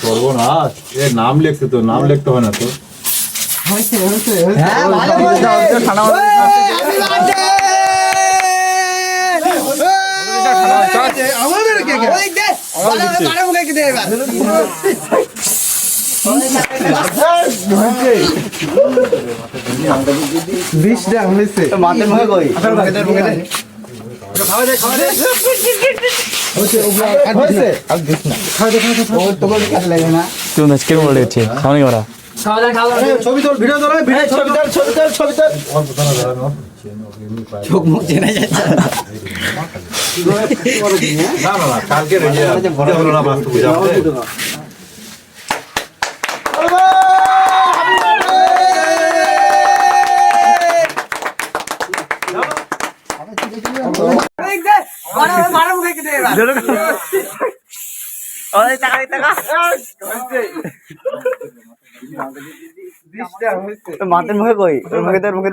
সর্বনাশ এ নাম লিখছে তো নাম লিখতে হয় না তো। মাথার মুখে কই? তুই আজকে বলে দিচ্ছি সামনে ওরা ছবি তোল ভিডিও তোল ছবি তোল ছবি তোল ছবি তোল চোখ মুখ চেনা যাচ্ছে না না না কালকে মাথার মুখে কই? মুখে তোর মুখে